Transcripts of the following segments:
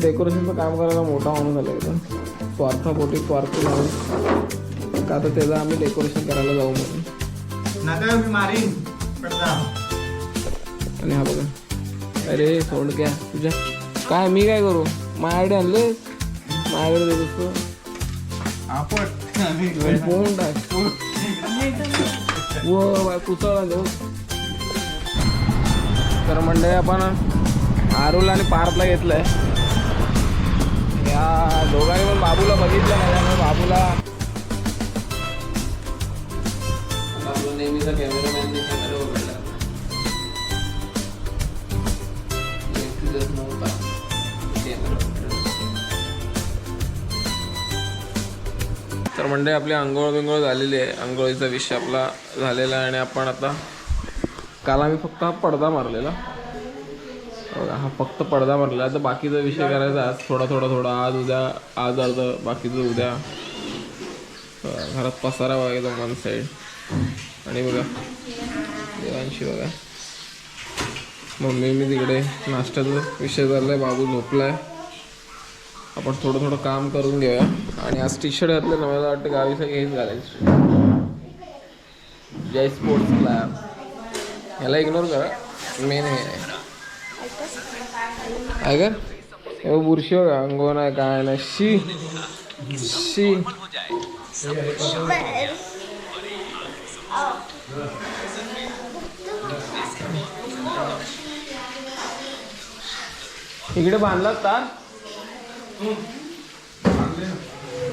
डेकोरेशनचं काम करायला मोठा माणूस आला एकदम. स्वार्थापोटी स्वार्थी माणूस. का तर त्याचं आम्ही डेकोरेशन करायला जाऊ म्हणून. आणि हा बघा. अरे सोड क्या. तुझ्या. काय मी काय करू? माझ्याकडे आणले. माझ्याकडे देतोस तू आपट आम्ही आणि पोहून टाक. वो कुसळ देऊ. तर मंडळी आपण आरुल आणि पार्थला आहे या दोघांनी पण बाबूला बघितलं नाही त्यामुळे बाबूला बाबू नेहमीचा कॅमेरामॅनने कॅमेरा तर म्हणजे आपली आंघोळ बिंघोळ झालेली आहे. आंघोळीचा विषय आपला झालेला आहे आणि आपण आता काल आम्ही फक्त हा पडदा मारलेला. हा फक्त पडदा मारलेला. तर बाकीचा विषय करायचा आज थोडा थोडा थोडा. आज उद्या आज अर्ध बाकीचं उद्या. घरात पसारा बघायचा वन साईड आणि बघा देवांशी बघा. मम्मी मी तिकडे नाश्त्याचा विषय झालाय बाबू झोपलाय. आपण थोडं थोडं काम करून घेऊया. आणि आज टी शर्ट घातलं ना मला वाटतं गावीचं हेच घालायचं. जय स्पोर्ट्स क्लब याला इग्नोर करा मेन हे आहे आहे का बुरशी बघा अंगो आहे काय नाही शी शी इकडे बांधलात तार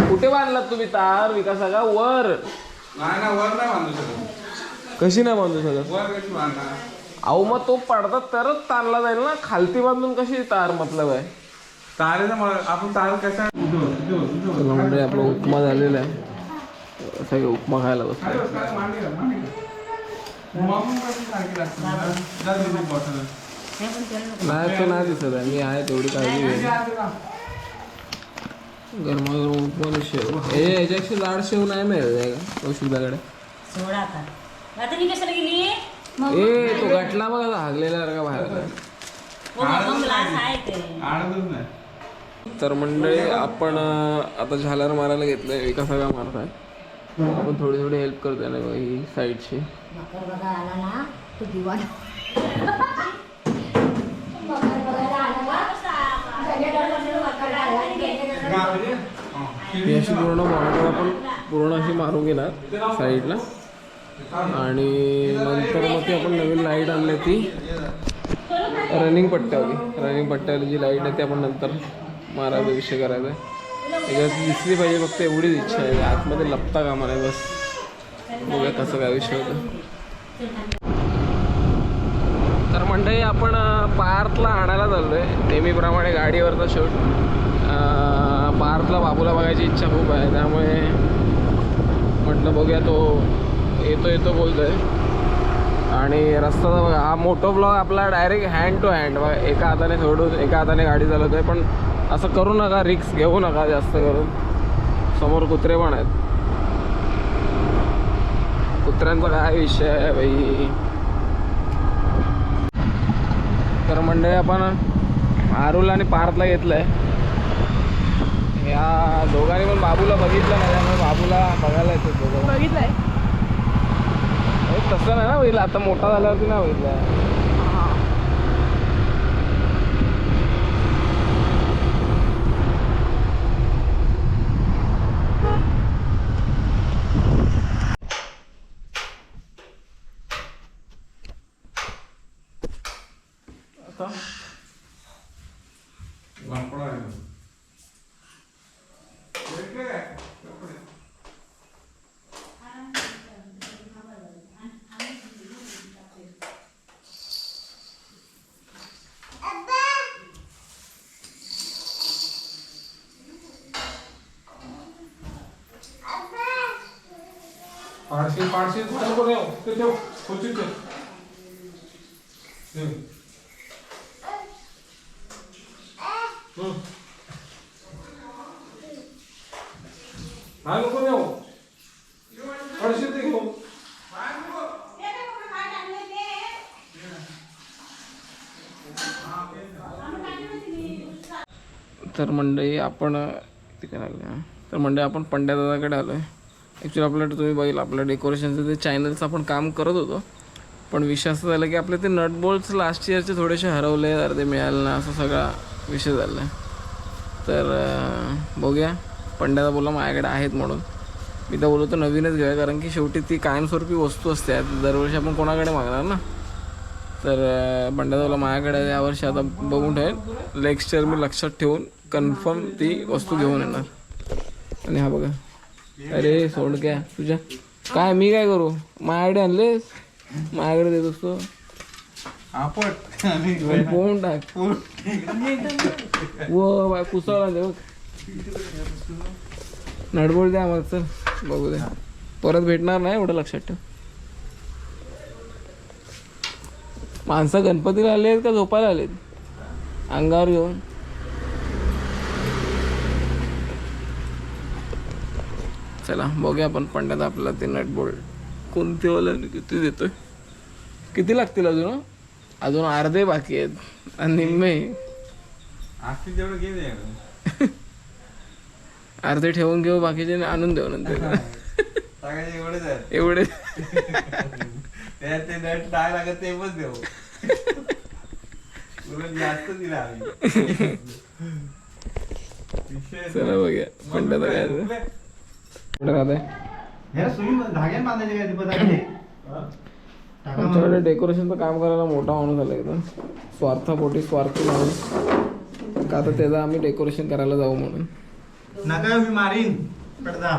कुठे बांधलात तुम्ही तार विकासा का वर नाही ना वर नाही बांधू शकत कशी नाही बांधू शकत? वर कशी बांधणार अहो मग तो पडदा तरच तारला जाईल ना. खालती बांधून कशी तार मतलब आहे? तारेचा मला आपण तार चला आपला उपमा झालेला आहे. सगळे उपमा खायला बसलो. नाही तो नाही दिसत आहे. मी आहे तेवढी काळजी घे. गरमागरम उपमा शेव. हे याच्यापेक्षा जाड शेव नाही मिळत आहे का? कौशिकदाकडे? सोडा आता. रात्री कशाला गेली? ए तो गटला बघा तो हागलेला का बाहेर. हो आहे आडतच नाही. तर मंडळी आपण अं, आता झालर मारायला घेतलंय एका सगळा मारताय. आपण थोडी थोडी हेल्प करतोय ना बघा ही साईडची. मकर बघा आला ना तो दिवाना मकर बघायला आला ना. सगळ्या मकर आला ही अशी पूर्ण मारून आपण पूर्ण अशी मारून घेणार साईडला. आणि नंतर मग ती आपण नवीन लाइट आणली ती. रनिंग पट्ट्यावरती. रनिंग पट्ट्यावर जी लाइट आहे ती आपण नंतर मारायचा विषय करायचा आहे. त्याच्यात दिसली पाहिजे फक्त एवढीच इच्छा आहे. आतमध्ये लपता का मला बस. बघूया कसं काय विषय होतं. तर मंडळी आपण पार्थला आणायला आहे नेहमीप्रमाणे गाडीवरचा शूट पार्थला बाबूला बघायची इच्छा खूप आहे. त्यामुळे म्हटलं बघूया तो येतो येतो बोलतोय. आणि रस्ता बघा हा मोठो ब्लॉग आपला डायरेक्ट हँड टू हँड बघा एका हाताने सोडून एका हाताने गाडी चालवतोय पण असं करू नका रिक्स घेऊ नका जास्त करून. समोर कुत्रे पण आहेत. कुत्र्यांचा काय विषय आहे भाई तर मंडळी आपण आरुल आणि पार्थला घेतलंय. या दोघांनी पण बाबूला बघितलं नाही त्यामुळे बाबूला बघायला येतो बघितलंय? तसं नाही ना होईल आता मोठा झाल्यावरती नाही होईल वापरा आहे. इकडे काय? तर मंडळी आपण तिकडे लागले तर मंडळी आपण पंड्या दादाकडे आलो आहे ॲक्च्युली आपल्याला तुम्ही बघितलं आपलं डेकोरेशनचं ते चायनलचं आपण काम करत होतो. पण विश्वास झाला की आपले ते नटबोल्ट्स लास्ट इयरचे थोडेसे हरवले अर्धे ते मिळालं ना असं सगळा. विषय झाला आहे तर बघूया. पंड्याला बोला माझ्याकडे आहेत म्हणून. मी तर बोलतो नवीनच घेऊया कारण की शेवटी ती कायमस्वरूपी वस्तू असते. आता दरवर्षी आपण कोणाकडे मागणार ना? तर अं, पंड्याला बोला माझ्याकडे यावर्षी आता बघून ठेवेल नेक्स्ट इयर मी लक्षात ठेवून कन्फर्म ती वस्तू घेऊन येणार. आणि हा बघा. अरे सोड क्या तुझ्या. काय मी काय करू? माझ्याकडे आणलेस? माझ्याकडे देत असतो आपट आणि पोहून टाक वो बाय कुसळला दे बघ नडबोळ द्या मग चल बघू दे परत भेटणार नाही एवढं लक्षात ठेव माणसं गणपतीला आले आहेत का झोपायला आलेत अंगावर घेऊन चला बघूया आपण पंड्यात आपल्याला ते नट बोल्ट कोणते वाला किती देतोय किती लागतील अजून? अजून अर्धे बाकी आहेत आणि निम्मे आखी तेवढं घे दे अर्धे ठेवून घेऊ बाकीचे आणून देऊ नंतर सगळ्याचे एवढेच आहेत एवढे त्यात ते नट काय लागत ते पण देऊ उलट जास्त दिला आम्ही विषय चला बघूया पंड्यात काय आहे. कुठं राहते हे सुई धाग्यान बांधायचे काय ते पदार्थ. आमच्याकडे डेकोरेशनचं काम करायला मोठा माणूस आला एकदम. स्वार्थापोटी स्वार्थी माणूस. का तर त्याचं आम्ही डेकोरेशन करायला जाऊ म्हणून. नका मी मारीन पडदा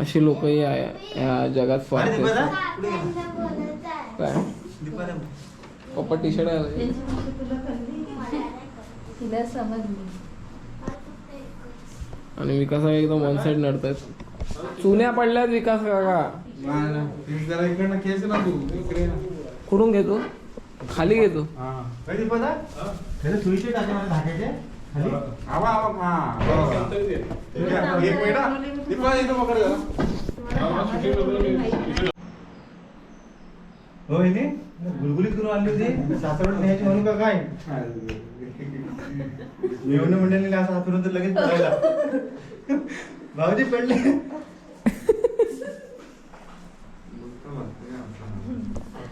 अशी लोक या या जगात स्वार्थी असतात. काय? पप्पा टी शर्ट आहे तिला समजली आणि विकास एकदम वन साईड नडतायत. चुन्या पडल्यात विकास काका. कुठून घेतो? खाली घेतो. हा. गुलगुलीत करून आणली होती. सासवड न्यायची म्हणून का काय? येऊन मंडळीला असं हातून तर लगेच भाऊजी पडले.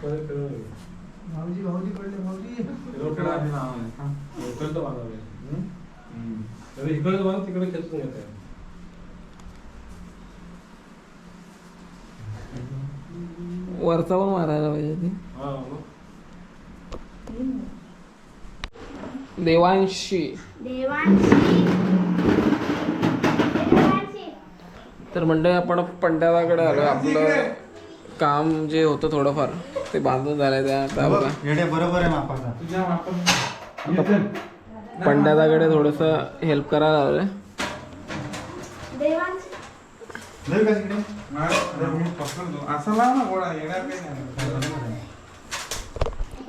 भाऊजी भाऊजी पडले भाऊजी इकडे बांध तिकडे खेचून येते वरचा पण मारायला पाहिजे ते हा. देवांशी. तर मंडळी आपण पंड्याकडे आलो आपलं काम जे होतं थोडंफार. ते बांधून झालंय त्या आता बघा येडे बरोबर आहे मापाचा. तुझ्या थोडस हेल्प करायला लावलंय नाही का तिकडे? असं लाव ना गोळा येणार काही नाही.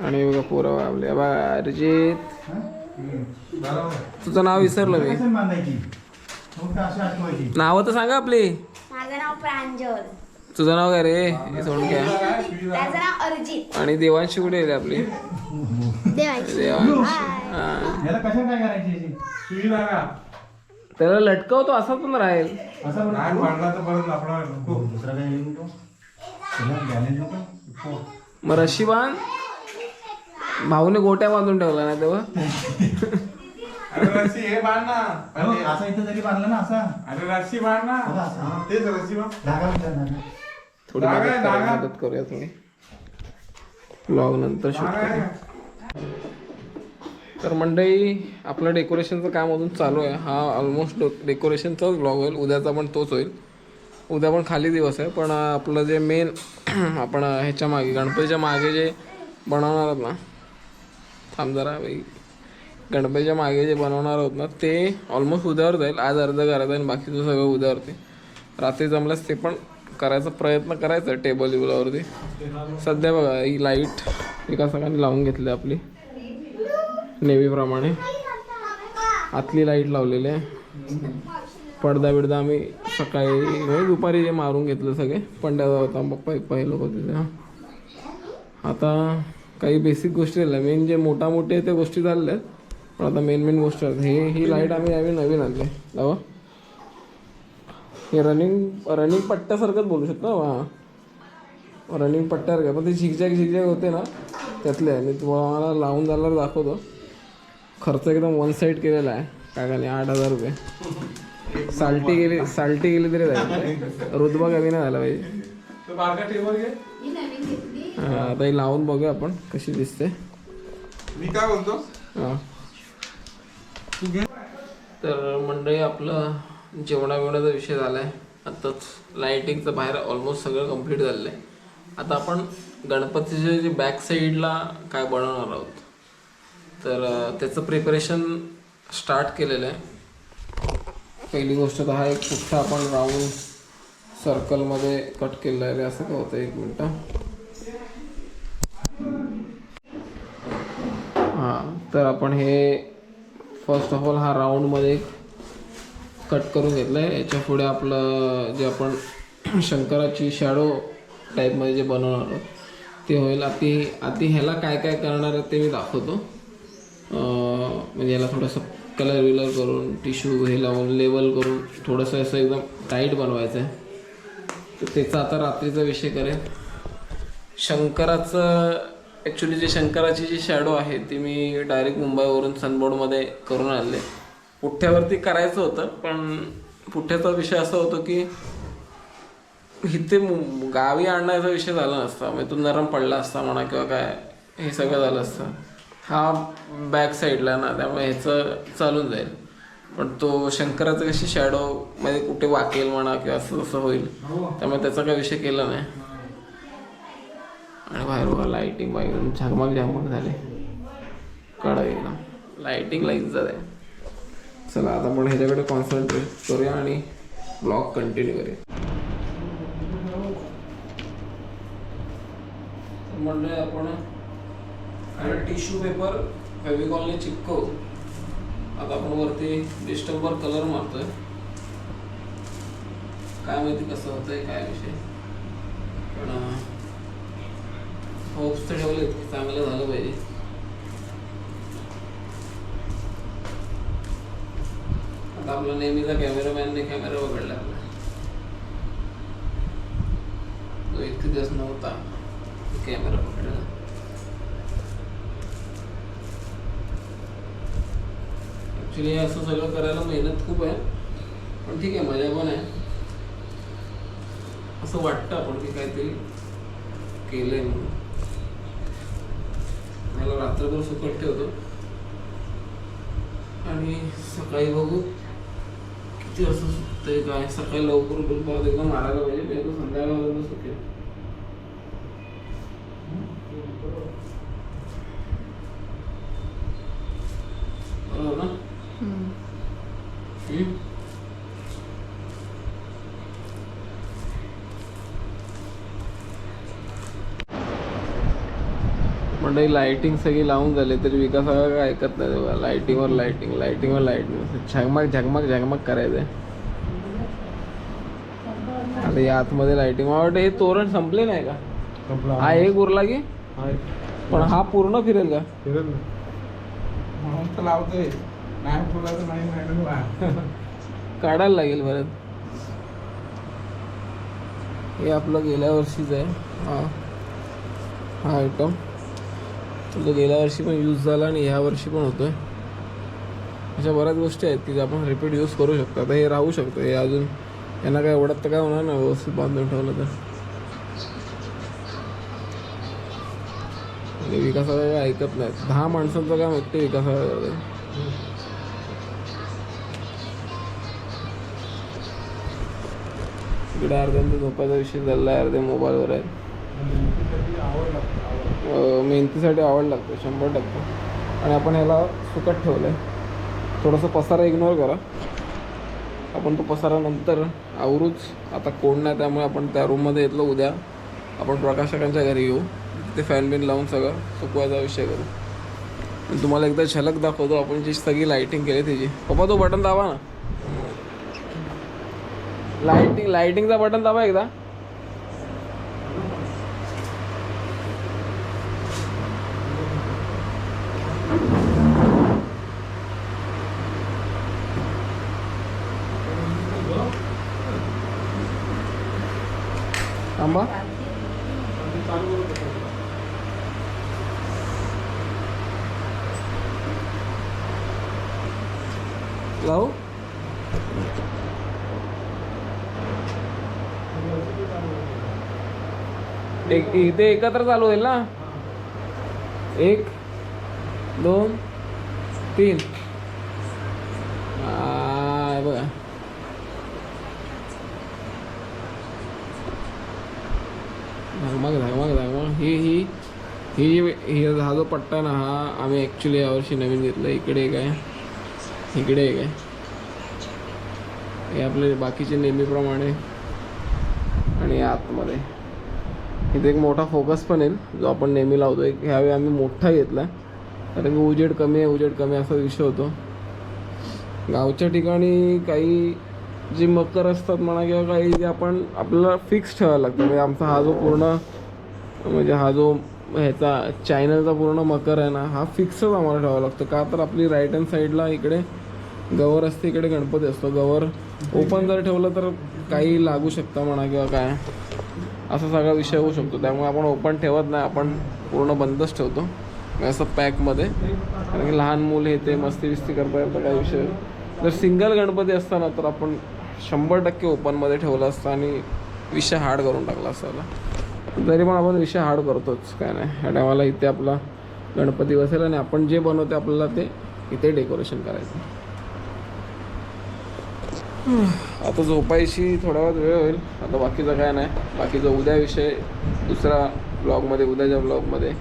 आणि बघा पोरं वावले. बघा अरिजित. बरोबर. तुझं नाव विसरलं मी. कसं बांधायची? मग का अशी आठवायची? नावं तर सांगा आपली. माझं नाव प्रांजल. तुझं नाव काय रे? हे सोडून घ्या. त्याचं नाव अरिजित. आणि देवांशी कुठे गेली आपली? देवांशी. देवांशी. हा. याला कशा काय करायची याची? सुई लागा त्याला लटकवतो असा पण राहील. असा नाग पाडला तर परत लापडा नको. दुसरा काय येऊ नको त्याला बॅलेन्स नको. मग रशी बांध भाऊने गोट्या बांधून ठेवला ना तेव्हा? अरे रस्सी हे बांध ना. असा इथं जरी बांधला ना असा. अरे रस्सी बांध ना. तेच रस्सी बांध. धागा धागा थोडी मदत करा. मदत करूया थोडी ब्लॉग नंतर शूट? तर मंडळी आपलं डेकोरेशनचं काम अजून चालू आहे. हा ऑलमोस्ट डेकोरेशनचाच ब्लॉग होईल. उद्याचा पण तोच होईल. उद्या पण खाली दिवस आहे पण आपलं जे मेन आपण ह्याच्या मागे गणपतीच्या मागे जे बनवणार आहोत ना थांब जरा बाई. गणपतीच्या मागे जे बनवणार आहोत ना ते ऑलमोस्ट उद्यावर जाईल. आज अर्ध करायचं आणि बाकीचं सगळं उद्यावरती. रात्री जमल्यास ते पण करायचा प्रयत्न करायचा टेबल बिबलावरती. सध्या बघा ही लाइट एका सगळ्यांनी लावून घेतली आपली. नेहमीप्रमाणे आतली लाइट लावलेली आहे. पडदा बिडदा आम्ही सकाळी म्हणजे दुपारी जे मारून घेतलं सगळे पंड्याचा होता पप्पा पप्पा हे लोक तिथे आता काही बेसिक गोष्टी झाल्या. मेन जे मोठा मोठे त्या गोष्टी झालेल्या आहेत. पण आता मेन मेन गोष्ट आहेत. हे ही लाइट आम्ही यावी नवीन आणली. लावा हे रनिंग रनिंग पट्ट्यासारखंच बोलू शकतो हां रनिंग पट्ट्यासारखं पण ते झिकझॅक झिकझॅक होते ना त्यातले. मी तुम्हाला लावून झाल्यावर दाखवतो. खर्च एकदम वन साईड केलेला आहे. काकाने आठ हजार रुपये. साल्टी गेली साल्टी गेली तरी जाईल रुतबा कमी नाही झाला पाहिजे तो बारका टेबल घे. हा, आता ही लावून बघूया आपण कशी दिसते. मी काय बोलतो? हा. तर मंडळी आपलं जेवणा बिवणाचा विषय आहे आताच लाईटिंगचं बाहेर ऑलमोस्ट सगळं कंप्लीट झालेलं आहे आता आपण गणपतीच्या जे बॅक साईडला काय बनवणार आहोत? तर त्याचं प्रिपरेशन स्टार्ट केलेलं आहे. पहिली गोष्ट तर हा एक पुठ्ठा आपण राऊंड सर्कलमध्ये कट केलेला आहे. असं का होतं एक मिनटं. हां तर आपण हे फर्स्ट ऑफ ऑल हा राऊंडमध्ये एक कट करून घेतलं आहे याच्यापुढे आपलं जे आपण शंकराची शॅडो टाईपमध्ये जे बनवणार आहोत ते होईल. आधी आधी ह्याला काय काय करणार आहे ते मी दाखवतो. म्हणजे याला थोडंसं कलर विलर करून टिश्यू हे लावून लेवल करून थोडंसं असं एकदम टाईट बनवायचं आहे तर त्याचा आता रात्रीचा विषय करेन. शंकराचं ॲक्च्युली जे शंकराची जी शॅडो आहे ती मी डायरेक्ट मुंबईवरून सनबोर्डमध्ये करून आणले. पुठ्ठ्यावरती करायचं होतं पण पुठ्ठ्याचा विषय असा होतो की इथे गावी आणण्याचा विषय झाला नसता म्हणजे तो नरम पडला असता म्हणा किंवा काय हे सगळं झालं असतं. हा बॅक साईडला ना त्यामुळे ह्याचं चालून जाईल. पण तो शंकराचं कशी शॅडो मध्ये कुठे वाकेल म्हणा किंवा असं तसं होईल त्यामुळे त्याचा काही विषय केला नाही. आणि बाहेर बघा लाईटिंग बाहेरून झगमग झगमग झाले एकदम लाईटिंगला इज्जत आहे. चला आता आपण ह्याच्याकडे कॉन्सन्ट्रेट करूया आणि ब्लॉग कंटिन्यू करूया. म्हणजे आपण टिश्यू पेपर फेविकॉलने चिपकवू. आता आपण वरती डिस्टंबर कलर मारतोय. काय माहिती कसं होतंय काय विषय. पण होप्स तर ठेवलेत की चांगलं झालं पाहिजे. आता आपला नेहमीचा कॅमेरामॅनने कॅमेरा वगळला आपला तो इतके दिवस नव्हता कॅमेरा पकडला ऍक्च्युली असं सगळं करायला मेहनत खूप आहे पण ठीक आहे मजा पण आहे. असं वाटतं आपण की काहीतरी केलंय म्हणून. मला रात्रभर सुकट ठेवतो. आणि सकाळी बघू. किती वाजता सुटतंय काय सकाळी लवकर उठून परत एकदा मारायला पाहिजे संध्याकाळ सुटेल संध्याकाळपर्यंत सुकेल बरोबर ना हम्म? मंडळी लाइटिंग सगळी लावून झाली तरी विकास काय ऐकत नाही. तेव्हा लाइटिंगवर लाइटिंग लाइटिंगवर लाइटिंग झगमग झगमग झगमग करायचंय. आता या आतमध्ये लाइटिंग मला वाटतं हे तोरण संपले नाही का? हा एक उरला की? पण हा पूर्ण फिरेल का? तर लावतोय. नाही फुलाचं नाही मॅडम काढायला लागेल परत. हे आपलं गेल्या वर्षीच आहे. हा. हा आयटम तो गेल्या वर्षी पण यूज झाला आणि ह्या वर्षी पण होतोय. अशा बऱ्याच गोष्टी आहेत की ज्या आपण रिपीट यूज करू शकतो. आता हे राहू शकतो. हे अजून यांना काय ओढत तर काय होणार ना? व्यवस्थित बांधून ठेवलं तर. म्हणजे विकासाला काय ऐकत नाहीत. दहा माणसांचं काय ऐकते विकासाला इकडे अर्ध्यांचा झोपायचा विषय झाला आहे. अर्धे मोबाईलवर आहे मेहनतीसाठी आवड लागते शंभर टक्के. आणि आपण ह्याला सुकट ठेवलं आहे थोडंसं पसारा इग्नोर करा. आपण तो पसारा नंतर आवरूच. आता कोण नाही त्यामुळे आपण त्या रूममध्ये येतलो. उद्या आपण प्रकाशकांच्या घरी येऊ. ते फॅन बिन लावून सगळं सुकवायचा विषय करू. आणि तुम्हाला एकदा झलक दाखवतो. आपण जी सगळी लाईटिंग केली त्याची पप्पा तो बटन दाबा ना. लाईटिंग लायटिंगचा बटन दाबा एकदा. थांबा. लावू एक इथे एकत्र चालू होईल ना? एक दोन तीन. ही ही ही हे हा जो पट्टा ना हा आम्ही ॲक्च्युली यावर्षी नवीन घेतला. इकडे एक आहे. इकडे एक आहे. हे आपले बाकीचे नेहमीप्रमाणे आणि आतमध्ये. इथे एक मोठा फोकस पण येईल जो आपण नेहमी लावतो एक ह्यावेळी आम्ही मोठा घेतला. कारण की उजेड कमी आहे उजेड कमी असा विषय होतो. गावच्या ठिकाणी काही जी मकर असतात म्हणा किंवा काही जे आपण आपल्याला फिक्स ठेवायला लागतं. म्हणजे आमचा हा जो पूर्ण म्हणजे हा जो ह्याचा चॅनलचा पूर्ण मकर आहे ना हा फिक्सच आम्हाला ठेवावा लागतो. का तर आपली राईट हँड साईडला इकडे गवर असते इकडे गणपती असतो. गवर ओपन जर ठेवलं तर काही लागू शकतं म्हणा किंवा काय. असा सगळा विषय होऊ शकतो. त्यामुळे आपण ओपन ठेवत नाही. आपण पूर्ण बंदच ठेवतो. असं पॅकमध्ये कारण की लहान मुलं हे ते मस्ती विस्ती करता येतं काही विषय. जर सिंगल गणपती असताना तर आपण शंभर टक्के ओपनमध्ये ठेवलं असतं आणि विषय हार्ड करून टाकला असताना तरी पण आपण विषय हार्ड करतोच. काय नाही ह्या टायमाला इथे आपला गणपती बसेल आणि आपण जे बनवते आपल्याला ते इथे डेकोरेशन करायचं. आता झोपायची थोडा वेळात वेळ होईल. आता बाकीचं काय नाही. बाकीचा उद्या विषय दुसरा ब्लॉगमध्ये उद्याच्या ब्लॉगमध्ये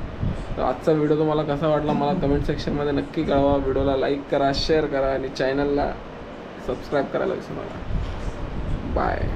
तर आजचा व्हिडिओ तुम्हाला कसा वाटला मला कमेंट सेक्शनमध्ये नक्की कळवा. व्हिडिओला लाईक करा शेअर करा आणि चॅनलला सबस्क्राईब करायला विसरू नका. बाय